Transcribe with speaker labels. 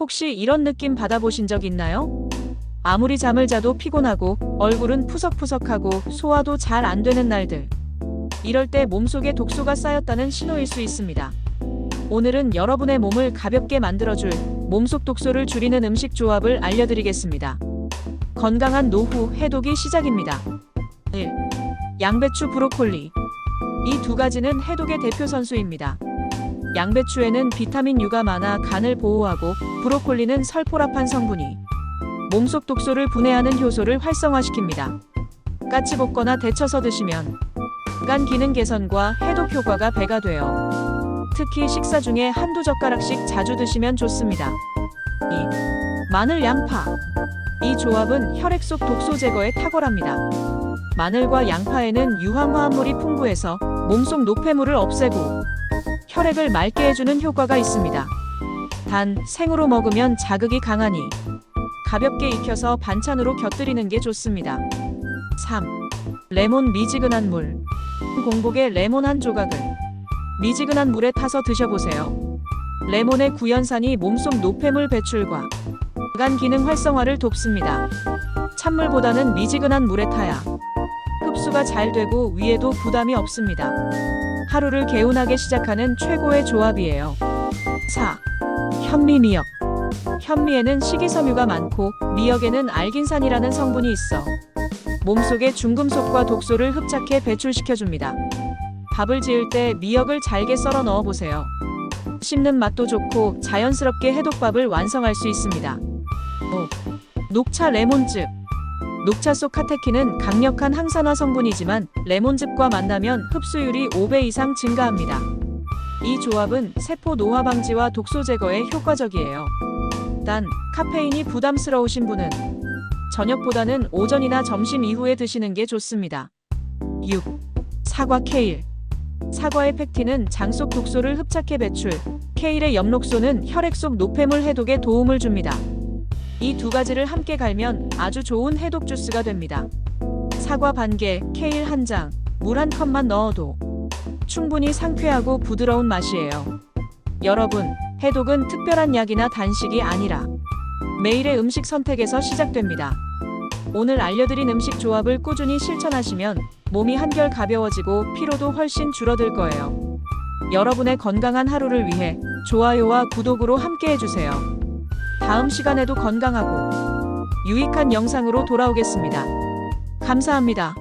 Speaker 1: 혹시 이런 느낌 받아보신 적 있나요? 아무리 잠을 자도 피곤하고 얼굴은 푸석푸석하고 소화도 잘 안 되는 날들. 이럴 때 몸속에 독소가 쌓였다는 신호일 수 있습니다. 오늘은 여러분의 몸을 가볍게 만들어줄 몸속 독소를 줄이는 음식 조합을 알려드리겠습니다. 건강한 노후 해독이 시작입니다. 1. 양배추 브로콜리. 이 두 가지는 해독의 대표 선수입니다. 양배추에는 비타민 U가 많아 간을 보호하고 브로콜리는 설포라판 성분이 몸속 독소를 분해하는 효소를 활성화시킵니다. 까치 볶거나 데쳐서 드시면 간 기능 개선과 해독 효과가 배가 돼요. 특히 식사 중에 한두 젓가락씩 자주 드시면 좋습니다. 2. 마늘 양파. 이 조합은 혈액 속 독소 제거에 탁월합니다. 마늘과 양파에는 유황 화합물이 풍부해서 몸속 노폐물을 없애고 혈액을 맑게 해주는 효과가 있습니다. 단 생으로 먹으면 자극이 강하니 가볍게 익혀서 반찬으로 곁들이는 게 좋습니다. 3. 레몬 미지근한 물. 공복에 레몬 한 조각을 미지근한 물에 타서 드셔보세요. 레몬의 구연산이 몸속 노폐물 배출과 간 기능 활성화를 돕습니다. 찬물보다는 미지근한 물에 타야 흡수가 잘 되고 위에도 부담이 없습니다. 하루를 개운하게 시작하는 최고의 조합이에요. 4. 현미 미역. 현미에는 식이섬유가 많고 미역에는 알긴산이라는 성분이 있어 몸속의 중금속과 독소를 흡착해 배출시켜줍니다. 밥을 지을 때 미역을 잘게 썰어 넣어 보세요. 씹는 맛도 좋고 자연스럽게 해독밥을 완성할 수 있습니다. 5. 녹차 레몬즙. 녹차 속 카테킨은 강력한 항산화 성분이지만 레몬즙과 만나면 흡수율이 5배 이상 증가합니다. 이 조합은 세포 노화 방지와 독소 제거에 효과적이에요. 단 카페인이 부담스러우신 분은 저녁보다는 오전이나 점심 이후에 드시는 게 좋습니다. 6. 사과 케일. 사과의 팩틴은 장 속 독소를 흡착해 배출, 케일의 엽록소는 혈액 속 노폐물 해독에 도움을 줍니다. 이 두 가지를 함께 갈면 아주 좋은 해독 주스가 됩니다. 사과 반 개, 케일 한 장, 물 한 컵만 넣어도 충분히 상쾌하고 부드러운 맛이에요. 여러분, 해독은 특별한 약이나 단식이 아니라 매일의 음식 선택에서 시작됩니다. 오늘 알려드린 음식 조합을 꾸준히 실천하시면 몸이 한결 가벼워지고 피로도 훨씬 줄어들 거예요. 여러분의 건강한 하루를 위해 좋아요와 구독으로 함께 해주세요. 다음 시간에도 건강하고 유익한 영상으로 돌아오겠습니다. 감사합니다.